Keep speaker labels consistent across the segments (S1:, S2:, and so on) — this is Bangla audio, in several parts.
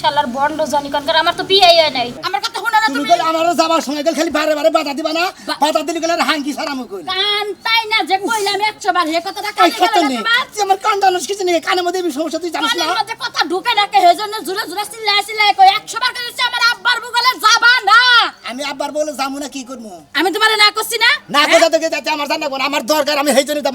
S1: শালার বন্ড জানি কনকার আমার তো বিয়ে হয় নাই। আমার কথা শুনো না
S2: তুমি
S1: তুমি।
S2: আমারও যাবার সময় গেল খালি বারে বারে বাধা দিবা না। বাধা দিলে গেলে হাঙ্কি সারামু কইল
S1: কান তাই না যে কইলাম একশো বার হে কথাটা কানে গেল তোমার?
S2: আমার কান টানুস কিছু নেই কানে মধ্যে এই সমস্যা তুই জানিস না?
S1: কানে মধ্যে কথা ঢুকে রাখে হেজন্য জুরে জুরে চিল্লায় চিল্লায় কই একশো বার কইছে আমার আব্বার বুগলে যাবা না।
S2: আমি আবার বলে যাব না কি করব
S1: আমি তোমারে না করছি না?
S2: না কথা কোথা যাতে আমার জানা কোন আমার দরকার আমি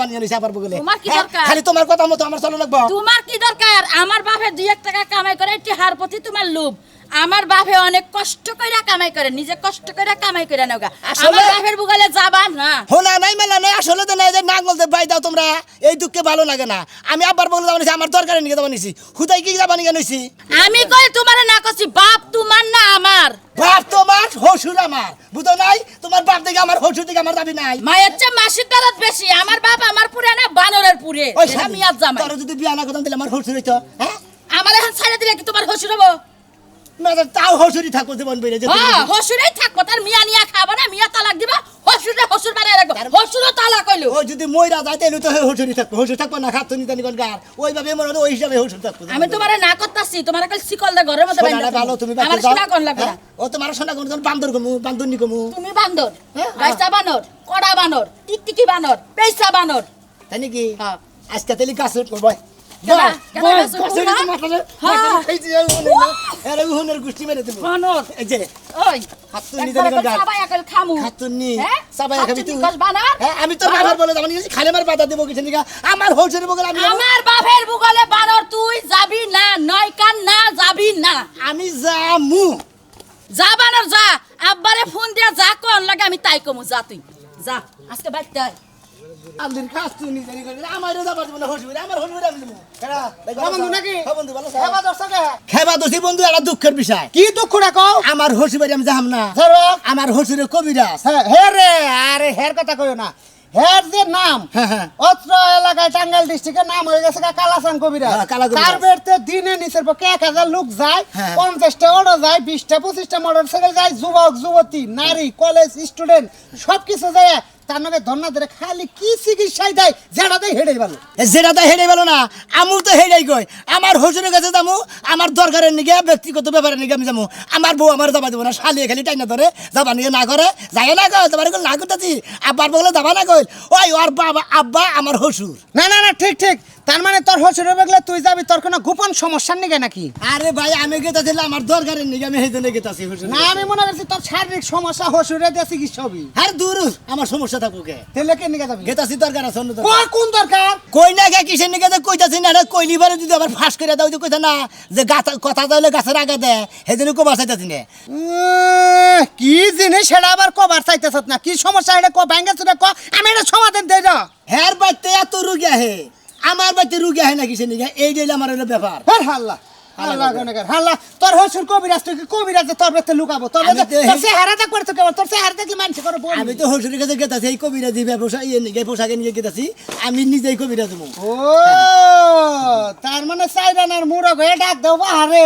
S2: নিয়ে আবার বলে
S1: তোমার কি দরকার?
S2: খালি তোমার কথা মতো আমার চলো লাগবো।
S1: তোমার কি দরকার? আমার বাপে দুই এক টাকা কামাই করে একটি হার প্রতি তোমার লোভ। আমার বাপে অনেক কষ্ট কইরা কামাই করে নিজে কষ্ট কইরা কামাই করে নেওগা আমার বাপের বুগলে যাবা না।
S2: হোনা নাই মেলা নাই আসলে তো নাই যে নাক বলতে বাই দাও তোমরা এই দুঃখে ভালো লাগে না। আমি আব্বার বলে যাব আমার দরকারে নিয়ে যাব নিছি। হুদাই কি যাবা নিয়ে নিছি?
S1: আমি কই তোমারে না করছি বাপ তোমার না আমার।
S2: বাপ তোমার হসুর আমার। বুঝো নাই? তোমার বাপ থেকে আমার হসুর থেকে আমার দাবি নাই।
S1: মায়ের চেয়ে মাসির দরদ বেশি আমার বাপ আমার পুরে না বানরের পুরে। আমি আজ জামাই।
S2: তোর যদি বিয়া না করতাম তাহলে আমার হসুর হইতো হ্যাঁ?
S1: আমার এখন ছেড়ে দিলে কি তোমার হসুর হব?
S2: মেয়েদের তাও হসুরই থাকব জীবন বেড়ে যে
S1: হ্যাঁ হসুরেই থাকব। তার মিয়া নিয়া খাব না মিয়া তালাক দিবা হসুরে হসুর বানায় রাখব। হসুরও তালাক হইল।
S2: ও যদি মইরা যায় তাহলে তো হসুরই থাকব। হসুর থাকব না খাতো নিতানি কোন গার। ওইভাবে মনে ওই হিসাবে হসুর থাকব।
S1: আমি তোমারে না করতাছি তোমার কাল শিকল দে ঘরের মধ্যে বাইন্ধা
S2: ভালো তুমি
S1: আমার
S2: বাচ্চা
S1: শোনা কোন লাগবে
S2: হ্যাঁ? ও তোমার সোনা কোন বান্দর কমু বান্দরনি কমু
S1: তুমি বান্দর
S2: হ্যাঁ?
S1: রাইসা বানর কড়া বানর টিকটিকি বানর পেইসা বানর।
S2: তাই নাকি?
S1: হ্যাঁ।
S2: আজকে তাহলে গাছ উঠবো বয়
S1: হ্যাঁ।
S2: মেরে দেবো। এই যে
S1: হ্যাঁ?
S2: আমি তোর বাবার বলে যাব খালি আমার বাধা দেবো কিছু আমার হসুরের বগল আমি
S1: আমার বাপের বুগলে বানর তুই যাবি না নয় কান না যাবি না।
S2: আমি যামু।
S1: যা বানর যা। আব্বারে ফোন দিয়া যা কোন লাগে আমি তাই কমু যা তুই। যা আজকে বাড়তে
S2: যাবার দেবো না আমার হসুরে আমি দেবো কেডা?
S3: হ্যাঁ বন্ধু নাকি?
S2: হ্যাঁ বন্ধু, ভালো আছো?
S3: দর্শকে
S2: খেবা দোষী বন্ধু একটা দুঃখের বিষয়
S3: কি দুঃখ রাখো
S2: আমার হসু আমি যাহাম না
S3: ধরো
S2: আমার হসুরে কবিরাজ
S3: হ্যাঁ হে রে আরে হের কথা কইও না হের যে নাম
S2: হ্যাঁ।
S3: অত্র এলাকায় টাঙ্গাইল ডিস্ট্রিক্টের নাম হয়ে গেছে কালাসান কবিরা
S2: কবিরাজ।
S3: তার বেড়তে দিনে নিচের পক্ষে এক হাজার লোক যায়। পঞ্চাশটা অটো যায় বিশটা পঁচিশটা মোটর সাইকেল যায় যুবক যুবতী নারী কলেজ স্টুডেন্ট সব কিছু যায় তার নামে ধর্ণা ধরে খালি কি চিকিৎসাই দেয়? যেটা দেয় হেডেই ভালো
S2: যেটা গেল না। আমু তো হেরেই কই আমার হসুরের কাছে যাব আমার দরকারের নিগে ব্যক্তিগত ব্যাপারের নিগে আমি যাব আমার বউ আমার যাবা দেবো না শালিয়ে খালি টাইনা ধরে যাবা নিগে না করে যাই না তোমার না করতেছি। আব্বার বলে যাবা না কই ওই ওর বাবা আব্বা আমার হসুর
S3: না না না ঠিক ঠিক। তার মানে তোর হসুরে বেগলে তুই যাবি তোর কোনো গোপন সমস্যার নিগে নাকি?
S2: আরে ভাই আমি গেতাছি আমার দরকারের নিগে আমি হেজনে গেতাছি
S3: না আমি মনে করছি তোর শারীরিক সমস্যা হসুরে দিয়ে চিকিৎসা হবি।
S2: আর দূর আমার সমস্যা থাকব কে
S3: তেলে কে যাবি?
S2: গেতাছি দরকার আছে অন্য দরকার।
S3: কোন দরকার?
S2: কই না গে কিসের নিকে যে কইতাছি না কইলি বারে যদি আবার ফাঁস করে দাও যে কইতা না যে গাছ কথা তাহলে গাছের আগা সেদিন কো বাঁচাইতাছি না।
S3: কি জিনিস সেটা আবার কবার চাইতেছ না? কি সমস্যা এটা ক ব্যাঙ্গে চুরে ক আমি এটা সমাধান দেই না
S2: হের বাড়িতে এত রুগী আহে আমার বাড়িতে রুগী আহে না কিসের নিকে? এই দিলে আমার হলো ব্যাপার।
S3: হ্যাঁ হাল্লা গনেগার হাল্লা তোর হসুর কবিরাজ তুই কবিরাজ তোর বেতে লুকাবো? তোর
S2: আমি তো
S3: তোর
S2: এই-
S3: চেহারা দেখ করে তো কেমন তোর চেহারা দেখলে মানুষ করে বল?
S2: আমি তো হসুরের কাছে গেতাছি এই কবিরাজি ব্যবসা ইয়ে নিকে পোশাকে নিয়ে গেতাছি আমি নিজেই কবিরাজ
S3: ও তার মানে চাইরানার মুরগ হয়ে ডাক দেও বাহারে।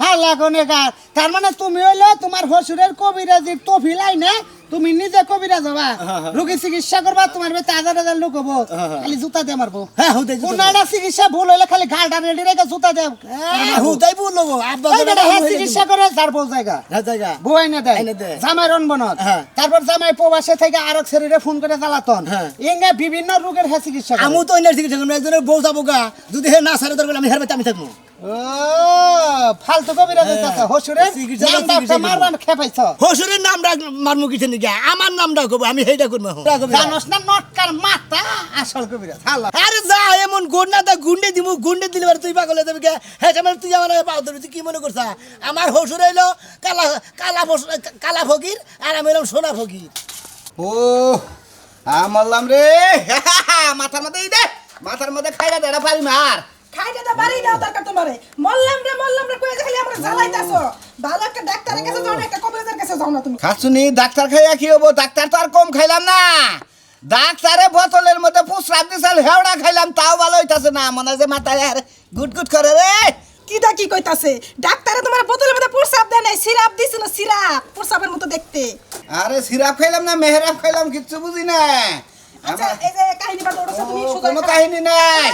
S3: হাল্লা গনেগার তার মানে তুমি হইল তোমার হসুরের কবিরাজির তফিল আইনে তুমি নিজে কবিরাজ হবা রোগী চিকিৎসা করবা তোমার বেতে হাজার হাজার লোক হব। খালি জুতা দিয়ে মারবো।
S2: হ্যাঁ
S3: কোনাডা চিকিৎসা ভুল হইলে খালি গালটা রেডি রেখে জুতা দেও
S2: হুদাই
S3: বেটা হ্যাঁ চিকিৎসা করে যার বউ জায়গা।
S2: হ্যাঁ জায়গা।
S3: বউ দেয়। জামাই রনবনত
S2: হ্যাঁ।
S3: তারপর জামাই প্রবাসে থেকে আরেক শরীরে ফোন করে জ্বালাতন।
S2: হ্যাঁ।
S3: এঙ্গে বিভিন্ন রোগের হ্যাঁ চিকিৎসা।
S2: আমু তো চিকিৎসা করব একজনের বউ যাব গা। যদি হে না সারে দরকার আমি হের বাড়িতে আমি থাকব।
S3: ফালতু হসুরে নামটা খেপাইছ।
S2: হসুরের মারমু কিছু নিকে? আমার নামটা আমি সেইটা করব
S3: জানোস না নটকার মাথা আসল
S2: আরে যা এমন গুন্ডে দিমু গুন্ডে দিলে তুই পাগলে কে? হ্যাঁ আমার তুই আমার পাও ধরবি তুই কি মনে করছা? আমার হসুর হইল কালা কালা কালা ফকির আর আমি হইলাম সোনা ফকির।
S4: ও আমলাম রে মাথার মধ্যে দে মাথার মধ্যে খাইরা দেড়া পারি মার।
S5: খাইতে তো বাড়ি দাও দরকার তোমারে। মল্লাম রে মল্লাম রে কয়ে যে খালি আমরা জ্বালাইতাছো? ভালো একটা ডাক্তারের কাছে যাও না একটা কবিরাজের কাছে যাও না তুমি।
S4: খাসুনি ডাক্তার খাইয়া কি হব? ডাক্তার তো আর কম খাইলাম না। ডাক্তারে বোতলের মধ্যে পুষরাপ দিছাল হেওড়া খাইলাম তাও ভালো হইতাছে না। মনে যে মাথায় আর গুট গুট করে রে।
S5: কিটা কি কইতাছে? ডাক্তারে তোমার বোতলের মধ্যে প্রসাব দেয় নাই সিরাপ দিছিল সিরাপ। প্রসাবের মতো দেখতে।
S4: আরে সিরাপ খাইলাম না মেহরাব খাইলাম কিচ্ছু বুঝি না।
S5: আচ্ছা
S4: কোনো কাহিনী নাই।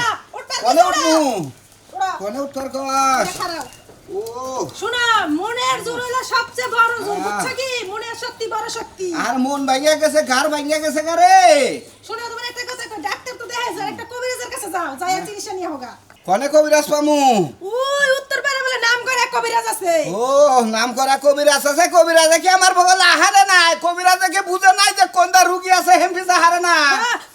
S4: কোনে
S5: ওরা।
S4: কোনে উঠর কর ও।
S5: শোনো মনের জোর হলো সবচেয়ে বড় জোর বুঝছ কি? মনের শক্তি বড় শক্তি।
S4: আর মন ভাঙিয়া গেছে ঘর ভাঙিয়া গেছে গারে
S5: শোনো তোমার একটা কথা ডাক্তার তো দেখাইছে একটা কবিরাজের কাছে যাও যাই চিকিৎসা নিয়ে হোগা।
S4: কনে কবিরাজ পামু?
S5: ওই উত্তর পাড়া বলে নাম করে এক কবিরাজ আছে?
S4: ও নাম করা কবিরাজ আছে কবিরাজে কি আমার বগল আহারে নাই? কবিরাজে কি বুঝে নাই যে কোনটা রুগী আছে হেমফিস আহারে না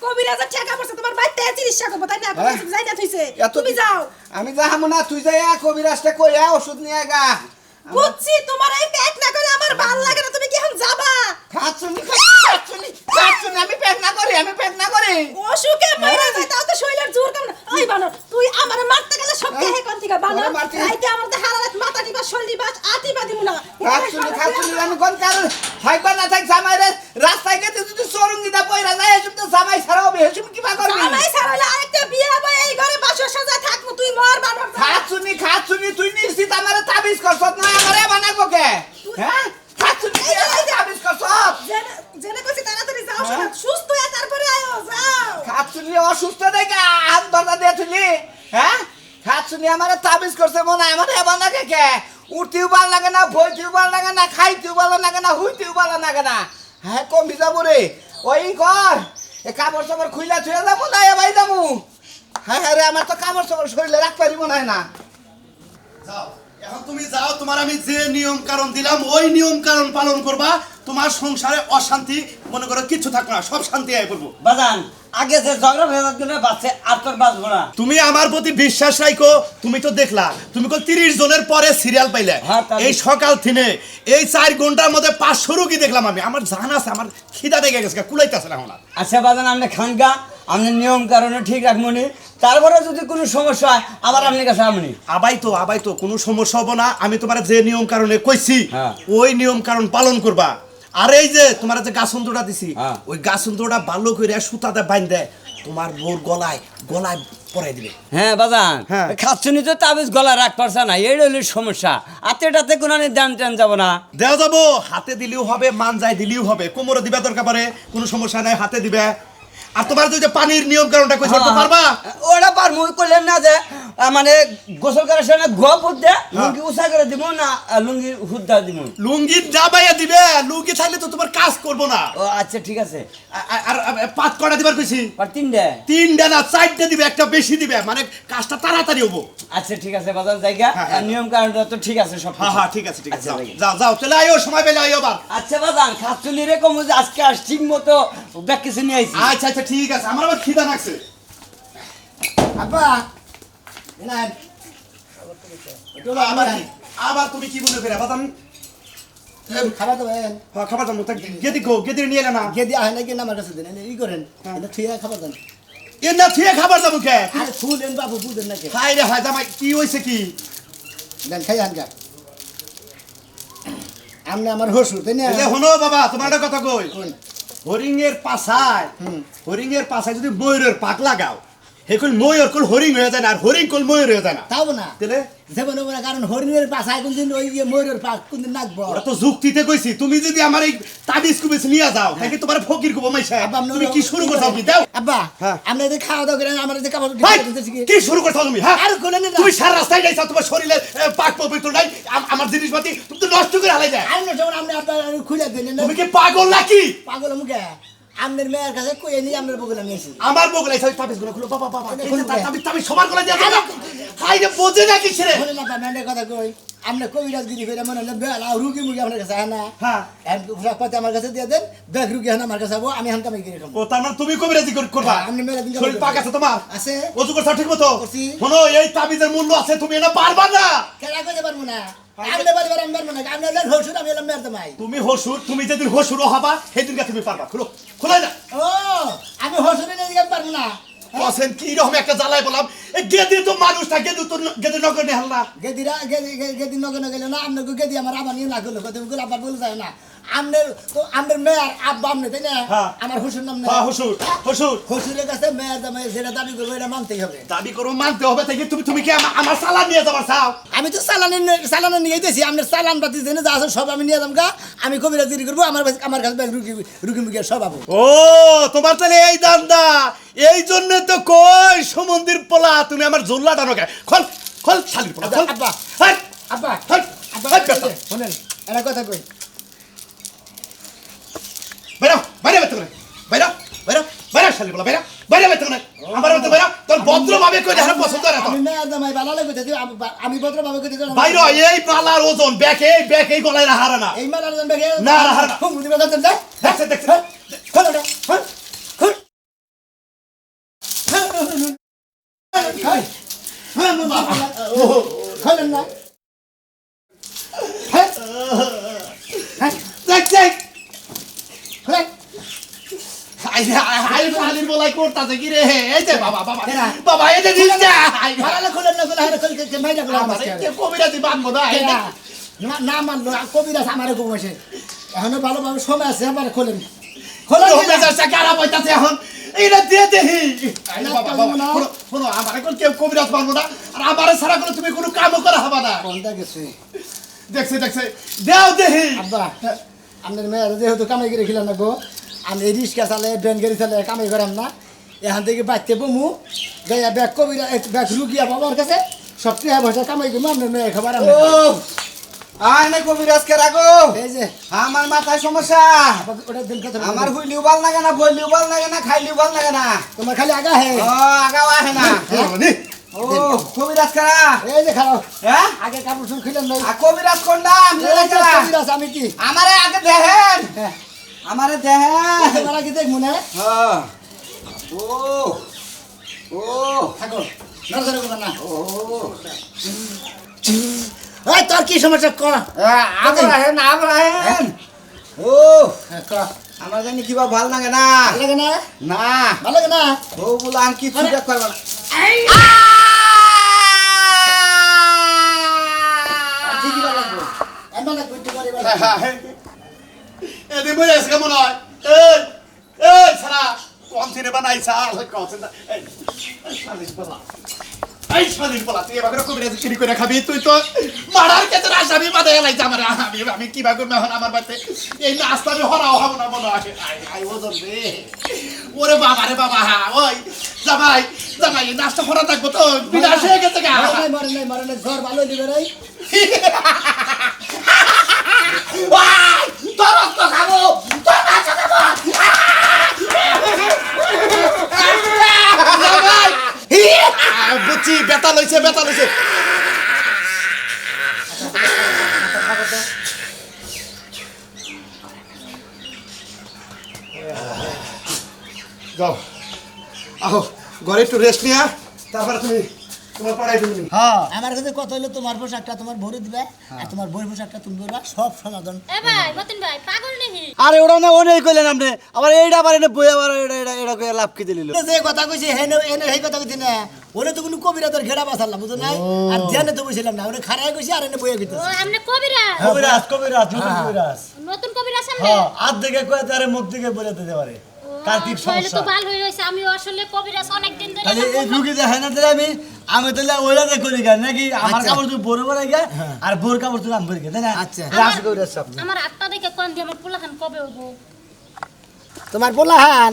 S5: কবিরাজের ঠেকা পড়ছে তোমার বাড়িতে চিকিৎসা করব তাই না। যাই না থইছে তুমি যাও।
S4: আমি যাহামু না তুই যাই কবিরাজটা কইয়া ওষুধ নিয়ে গা।
S5: বুঝছি তোমার এই পেট না করে আমার ভালো লাগে না তুমি কি এখন যাবা?
S4: খাচ্ছুনি খাচ্ছুনি খাচ্ছুনি আমি পেট না করি আমি পেট না করি
S5: অসুখে মরে যায় তাও তো শরীরের জোর কেমন ওই বানর তুই আমার মারতে গেলে সব? কে কোন থেকে বানর রাইতে আমার তো হারাত মাথা দিবা শরীর দিবা আটি
S4: খাচ্ছুনি খাচ্ছুনি আমি কোন কারণ থাকবা না থাক জামাই রে রাস্তায় গেতে যদি সরঙ্গিটা পয়রা যায় এসব তো জামাই ছাড়া হবে এসব কি বা করবি?
S5: জামাই সারাইলে আরেকটা বিয়ে হবে এই ঘরে বাসর সাজা থাকব তুই মর বানর।
S4: খাচ্ছুনি খাচ্ছুনি তুই নিশ্চিত আমারে তাবিজ করছত না আমারে বানাবো কে? হ্যাঁ? খাচ্ছুনি তাবিজ করছত
S5: জেনে জেনে কইছি তাড়াতাড়ি যাও
S4: হ্যাঁ?
S5: সুস্থ হয়ে তারপরে আয়ো যাও।
S4: খাচ্ছুনি অসুস্থ দেখে হাত ধরতা দিয়ে তুলি হ্যাঁ? খাচ্ছুনি আমারে তাবিজ করছে মনে আমারে লাগে কে? উঠতেও ভালো লাগে না বইতেও ভালো লাগে না খাইতেও ভালো লাগে না হুইতেও ভালো লাগে না। হ্যাঁ কমি যাব রে। ওই ঘর, এ কাপড় চাপড় খুইলা ছুঁয়ে যাব না, এ ভাই যাব। হ্যাঁ হ্যাঁ রে, আমার তো কাপড় চাপড় শরীরে রাখ পারিব না না।
S6: যাও, এখন তুমি যাও, তোমার আমি যে নিয়ম কারণ দিলাম, ওই নিয়ম কারণ পালন করবা। তোমার সংসারে অশান্তি মনে করো কিচ্ছু থাকবে না সব শান্তি আয় করব।
S7: বাজান আগে যে ঝগড়া ভেজার জন্য বাঁচছে আর তোর বাঁচবো না।
S6: তুমি আমার প্রতি বিশ্বাস রাখো তুমি তো দেখলা তুমি তো তিরিশ জনের পরে সিরিয়াল পাইলে।
S7: হ্যাঁ,
S6: এই সকাল থেকে এই চার ঘণ্টার মধ্যে পাঁচশো রুগী দেখলাম আমি। আমার জান আছে আমার খিদা দেখে গেছে কুলাইতেছে না আর।
S7: আচ্ছা বাজান আপনি খানকা আপনি নিয়ম কারণে ঠিক রাখবনি তারপরে যদি কোনো সমস্যা হয় আবার আপনার কাছে আমনি
S6: আবাই তো আবাই তো কোনো সমস্যা হব না। আমি তোমার যে নিয়ম কারণে কইছি
S7: হ্যাঁ।
S6: ওই নিয়ম কারণ পালন করবা। আর এই যে তোমার যে গাছন্ত্রটা দিছি
S7: হ্যাঁ।
S6: ওই গাছন্ত্রটা ভালো করে সুতাতে বাইন দেয় তোমার বোর গলায় গলায় পরাই দিবে।
S7: হ্যাঁ বাজান।
S6: হ্যাঁ।
S7: খাচ্ছনি তো তাবিজ গলা রাখ পারছে না? এই সমস্যা। কোনো টান যাব না।
S6: দেওয়া যাব হাতে দিলেও হবে মানজায় দিলেও হবে। কোমরে দিবে দরকার পড়ে কোনো সমস্যা নাই হাতে দিবে। আর তোমার যে পানির নিয়ম কারণটা কইছো ওটা পারবা?
S7: ওটা পার মুই করলেন না যে মানে গোসল করার সময় গোয়া ফুট লুঙ্গি উষা করে দিব না লুঙ্গি হুদ্দা দিব
S6: লুঙ্গি দাবাইয়া দিবে লুঙ্গি থাকলে তো তোমার কাজ করব না।
S7: ও আচ্ছা ঠিক আছে।
S6: আর পাঁচ কটা দিবার কইছি?
S7: আর তিনটে।
S6: তিনটা না চারটে দিবে একটা বেশি দিবে মানে কাজটা তাড়াতাড়ি হব।
S7: আচ্ছা ঠিক আছে বাজার জায়গা।
S6: হ্যাঁ, হ্যাঁ।
S7: নিয়ম কারণটা তো ঠিক আছে সব
S6: হ্যাঁ হ্যাঁ ঠিক আছে ঠিক আছে
S7: আচ্ছা,
S6: যাও। যাও চলে আইও সময় পেলে আইও আবার।
S7: আচ্ছা বাজান খাচ্ছনি রে কম আজকে আস ঠিক মতো ব্যাগ কিছু নিয়ে আইছি।
S6: আচ্ছা আচ্ছা ঠিক আছে আমার আবার খিদা লাগছে।
S2: আব্বা
S6: আবার তুমি কি বলে ফেরা বাদাম?
S2: খাবার তো ভাই
S6: হ্যাঁ, খাবার দাম গেদি গো গেদি নিয়ে এলে না
S2: গেদি আহে নাকি আমার কাছে দেন ই করেন। এটা থুয়ে খাবার দেন।
S6: এ না থুয়ে খাবার দাম কে?
S2: আরে ফুলেন বাবু বুঝেন নাকি।
S6: হাই রে হাই জামাই কি হইছে কি?
S2: দেন খাই আমনে আমার হসুর তাই না?
S6: যে বাবা তোমার কথা কই? হরিং এর পাশায়
S2: হুম।
S6: হরিং এর পাশায় যদি ময়ূরের পাক লাগাও কল ময়ূর কল হরিং হয়ে যায় না আর হরিং কল ময়ূর হয়ে যায় না।
S2: তাও না?
S6: তাহলে
S2: যেমন ওরা কারণ হরিণের পাশায় কোনদিন ওই যে ময়ূরের পাক কোনদিন নাকবো
S6: ওরা তো যুক্তিতে কইছি তুমি যদি আমার এই তাবিজ কুবিজ নিয়ে যাও তাকে তোমার ফকির কুবো মাইসা তুমি কি শুরু করছ কি দাও।
S2: আব্বা
S6: হ্যাঁ।
S2: আমরা যে খাওয়া দাওয়া করেন আমার যে কাপড় কি?
S6: শুরু করছ তুমি হ্যাঁ?
S2: আর কোলে নিয়ে
S6: তুমি সারা রাস্তায় যাইছো তোমার শরীরে পাক পবিত্র নাই আমার জিনিসপাতি তুমি তো নষ্ট করে হালাই যায়
S2: আর না যখন আপনি আপনার খুলে দিলেন
S6: তুমি কি পাগল নাকি?
S2: পাগল মুখে? আপনার মেয়ের কাছে কই নি আপনার বগলে নিয়েছি
S6: আমার বগলাই সব তাবিজগুলো খুলো বাবা বাবা। তাবিজ তাবিজ সবার গলা দিয়ে দাও হাই রে বোঝে নাকি ছেলে
S2: বলে না কথা কই? আপনি কবিরাজগিরি করে মনে হলে বেলা রুগী মুগি আপনার কাছে হয় না।
S6: হ্যাঁ।
S2: পাতে আমার কাছে দিয়ে দেন ব্যাগ রুগী হন আমার কাছে আমি হান কামাই করে
S6: ও তার মানে তুমি কবিরাজি কর- করবা
S2: হ্যাঁ, আপনি মেরে দিন
S6: শরীর পাক আছে তোমার
S2: আছে।
S6: অজু করছ ঠিক মতো। শোনো এই তাবিজের মূল্য আছে তুমি এটা পারবা না।
S2: কেনা করতে পারব না? আমি আমি
S6: তুমি হসুর তুমি যেদিন হসুর হবা সেদিন তুমি পারবা খুলো খোলা না।
S2: ও আমি হসুরে নিয়ে পারব না।
S6: বসেন, কি রকম একটা জ্বালায় বললাম। গেদি তো মানুষ না গেদি ন- গেদি নগর নেহাল না
S2: গেদিরা গেদি গেদি নগনে গেলে না আমি গেদি আমার আবার নিয়ে না গেলো, গেদি আবার বলে যায় না। আপনার তো আপনার মেয়ের আব্বা আপনি তাই না?
S6: হ্যাঁ।
S2: আমার হসুর নাম
S6: হ্যাঁ হসুর হসুর।
S2: হসুরের কাছে মেয়ের দামে যেটা দাবি করব এটা মানতেই হবে।
S6: দাবি করো মানতে হবে তাই তুমি তুমি কি আমার সালান নিয়ে যাবার চাও?
S2: আমি তো চালানি চালানো নিয়ে দিয়েছি আপনার চালান পাতি জেনে যা আছে সব আমি নিয়ে যাম গা। আমি কবিরাজিরি করব আমার কাছে- আমার কাছে রুগী রুগী মুগি সব পাবো
S6: ও তোমার তাহলে এই দান্দা এই জন্য তো কই সমন্দির পোলা তুমি আমার জোল্লা টানো কে? খল খল শালির পোলা খল।
S2: আব্বা। আব্বা আব্বা। শোনেন কথা কই।
S6: বাইরা বাইরে বেতে করে। বাইরা বাইরা বাইরা শালি বলা বাইরা বাইরে বেতে করে। আমার মতো বাইরা তোর ভদ্র ভাবে কই দেখার পছন্দ না
S2: আমি মেয়ের জামাই বালা লাগে দিতে আমি ভদ্র ভাবে কই দিতে
S6: বাইরে এই পালার ওজন ব্যাক ব্যাক গলায় হারা না
S2: এই মালার ওজন বেগে
S6: না, না, না।
S2: দে।
S6: দেখছে দেখছে।
S2: খোলো না খোল খোল খোলেন না
S6: দেখ দেখ
S2: খোলেন
S6: হাই হাই শালির বলাই করতাছে কি রে? এই যে বাবা বাবা। বাবা এই যে
S2: না। খোলা হারে খোল কে মাইরা খোলা
S6: আমারে কে কবিরাজি বানবো এই
S2: না না মানলো কবিরাজ আমারে ঘুম আসে। এখনও ভালোভাবে সময় আছে আমার খোলেন। খোলেন
S6: খারাপ হইতাছে এখন। এইটা দিয়ে দেহি। শোনো, আমার এখন কেউ কবিরাজ পারব না আর আমার ছাড়া কোনো তুমি কোনো কামও করা হবে না।
S2: কোনটা গেছে।
S6: দেখছে দেখছে। দেও দেহি।
S2: আব্বা আপনার মেয়ের যেহেতু কামাই করে খিলাম না গো আমি রিক্সা চালে ব্যান গাড়ি চালে কামাই করাম না। এখান থেকে বাচ্চা বমু গাইয়া ব্যাগ কবিরা ব্যাগ রুগিয়া বাবার কাছে সব টাকা পয়সা কামাই করব আপনার মেয়ে খাবার
S4: ও আয় না কবিরাজ কে রাখো
S2: এই যে।
S4: আমার মাথায় সমস্যা।
S2: আবার ওটা দিন কথা বলব।
S4: আমার হুইলিও ভালো লাগে না বইলিও ভালো লাগে না খাইলিও ভালো লাগে না।
S2: তোমার খালি আগা হে।
S4: ও আগাও আহে না।
S6: নি
S4: ও কবিরাজ কারা
S2: এই যে খারাপ
S4: হ্যাঁ?
S2: আগে কাপড় চুল খিলেন নই
S4: আর কবিরাজ কোনটা আমি
S2: এই কবিরাজ আমি কি?
S4: আমারে আগে দেখেন। আমারে দেখেন।
S2: তোমার আগে দেখব না।
S4: হ্যাঁ। ও ও
S2: থাকো নজরে না
S4: ও
S2: ওই তোর কি সমস্যা কর
S4: আবার আহেন আবার আহেন ও
S2: হ্যাঁ,
S4: আমার জানি কিবা ভালো লাগে না
S2: লাগে না
S4: না
S2: ভালো লাগে না
S4: ও বলে আমি কিছু দেখ পারব না
S2: ঠিকই ভালো লাগবে এমন লাগবে একটু করে ভালো লাগবে।
S6: এদি মরে আছে কেমন হয় এই এই সারা কোন থেকে বানাইছা কোন থেকে এই শালির বলা তুই এবার কবিরাজি চুরি করে খাবি তুই তো মারার ক্ষেত্রে আসামি বাদে এলাই আমার আমি আমি কি বা করব এখন আমার বাড়িতে? এই নাস্তা আমি হরাও হব না মনে হয়। আই ওজন রে। ওরে বাবা রে বাবা ওই জামাই জামাই নাস্তা হরা থাকব তো বিনাশ হয়ে গেছে গা।
S2: মরে নাই, মরে নাই, জ্বর ভালো দিবে রে।
S6: তোর রক্ত খাব তোর মাছ খাব। বুঝছি বেতা লইছে বেতা লইছে। যাও। আহ ঘরে একটু রেস্ট নিয়া তারপরে তুমি তোমার পড়াই তুমি
S2: হ্যাঁ। আমার কাছে কত হইল? তোমার পোশাকটা তোমার ভরে দিবে আর তোমার বই পোশাকটা তুমি করবা সব সমাধান
S8: এ ভাই মতিন ভাই পাগল নেহি
S7: আরে ওরা না ওনেই কইলেন আপনি আবার এইটা আবার এনে বই আবার এটা এটা এটা কইয়া লাভ কি দিলিল?
S2: যে কথা কইছি হেনে এনে সেই কথা কইছি না। ওরে তো কোনো কবিরা তোর ঘেরা বাসালাম বুঝো নাই? আর ধ্যানে তো বসিলাম না ওরে খারাই কইছি আর এনে বইয়া
S8: ও
S2: কইতেছি
S8: আমনে কবিরা
S9: কবিরাজ কবিরাজ নতুন কবিরাজ।
S8: নতুন কবিরা সামনে
S9: হ্যাঁ আর দিকে কয়ে তারে মুখ দিকে বলে দিতে পারে। কার কি
S8: তাহলে
S9: সমস্যা
S8: তো ভালো হয়ে গেছে আমি আসলে কবিরাজ অনেক দিন ধরে
S7: খালি এই রুগী না দিলে আমি আমি তাহলে ওইটা দেখো গা নাকি আমার
S2: আচ্ছা।
S7: কাপড় তুই বড় বড় গা আর বোর কাপড় তুই আমি বড় গা তাই না?
S2: আচ্ছা।
S7: রাস কবিরাজ সব।
S8: আমার আত্মা দেখে কোন দিয়ে আমার পোলাখান কবে হব
S2: তোমার পোলাহান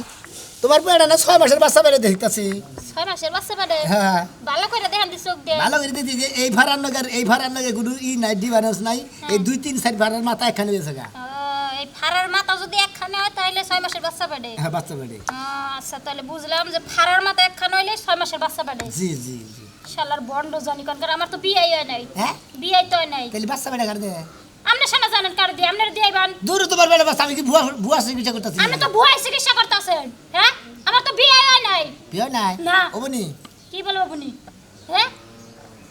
S2: তোমার পেড়া না ছয় মাসের বাচ্চা বেড়ে দেখতেছি।
S8: ছয় মাসের বাচ্চা বাদে
S2: হ্যাঁ।
S8: ভালো করে দেখান দি চোখ দিয়ে।
S2: ভালো করে দিদি যে এই ভাড়ার নগর এই ভাড়ার নগর কোনো ই নাই ডিফারেন্স নাই। এই দুই তিন সাইড ভাড়ার মাথা একখানে হয়েছে গা।
S8: ফাড়ার মাথা যদি একখানে হয় তাহলে ছয় মাসের বাচ্চা বাদে
S2: হ্যাঁ বাচ্চা বেড়ে।
S8: আচ্ছা তাহলে বুঝলাম যে ফাড়ার মাথা একখানে হইলে ছয় মাসের বাচ্চা বাদে
S2: জি জি জি।
S8: শালার বন্ড জানি কারণ আমার তো বিয়ে হয় নাই।
S2: হ্যাঁ?
S8: বিয়ে তো হয় নাই।
S2: তাহলে বাচ্চা বেড়ে কাটে
S8: আপনি শোনা জানেন কার দিয়ে? আপনার দিয়ে বান।
S2: দূর তোমার বেড়ে বাচ্চা আমি কি ভুয়া ভুয়া চিকিৎসা করতেছি?
S8: আপনি তো ভুয়াই চিকিৎসা করতেছেন হ্যাঁ? আমার তো বিয়ে হয় নাই।
S2: বিয়ে নাই?
S8: না।
S2: ওবনি
S8: কি বলব আপনি হ্যাঁ?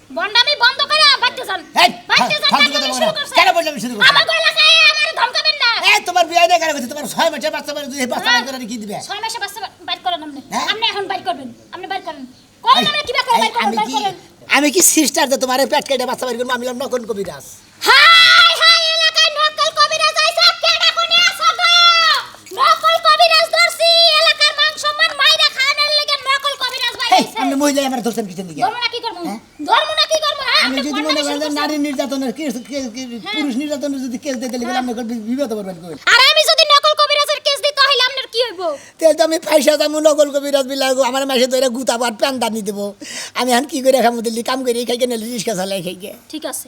S8: বন্ডামি বন্ধ করে বাইতে যান
S2: এই,
S8: বাইতে যান কেন
S2: কথা
S8: শুরু করছেন
S2: কেন বললাম শুরু করছেন?
S8: আমার এলাকায় আমার ধমকাবেন না।
S2: এই তোমার বিয়ে নাই কেন তোমার ছয় মাসের বাচ্চা বেড়ে তুই বাচ্চা
S8: হ্যাঁ।
S2: বের করে কি দিবে?
S8: ছয় মাসে বাচ্চা বাইর করেন আপনি
S2: হ্যাঁ?
S8: আপনি এখন বাইর করবেন আপনি বাইর করেন। করেন আপনি কি করে বাইর করেন
S2: আমি
S8: বাইর
S2: কি
S8: করেন।
S2: আমি কি সিস্টার যে তোমার পেট কেটে বাচ্চা বের করব? আমি হলাম নকল কবিরাজ।
S8: হাই হাই এলাকায় নকল কবিরাজ আইছে কেডা কোনে আছো গো? নকল কবিরাজ ধরছি এলাকার মান সম্মান মাইরা খাওয়ানোর লাগি নকল কবিরাজ
S2: এই
S8: বাইরেছে
S2: আপনি মহিলা আমার ধরছেন কিসের দিকে?
S8: না কি করব ধর্ম না কি করব হ্যাঁ
S2: আমি
S8: আপনি
S2: যদি মনে করেন যে নারী নির্যাতনের কেস- কে- কে- পুরুষ নির্যাতনের যদি কেস দিতে গেলে আপনি করবেন বিপদ করবেন কই
S8: আর আমি যদি নকল কবিরাজের কেস দিই তাহলে আপনার কি হইব?
S2: তেল তো আমি পয়সা দাম নকল কবিরাজ বিলাগ আমার মাসে ধরে গুতা পাট প্যান দানি দেবো। আমি এখন কি করে খামো দিল্লি? কাম করে খাইকে নিলে রিক্সা চালাই খাইকে।
S8: ঠিক আছে।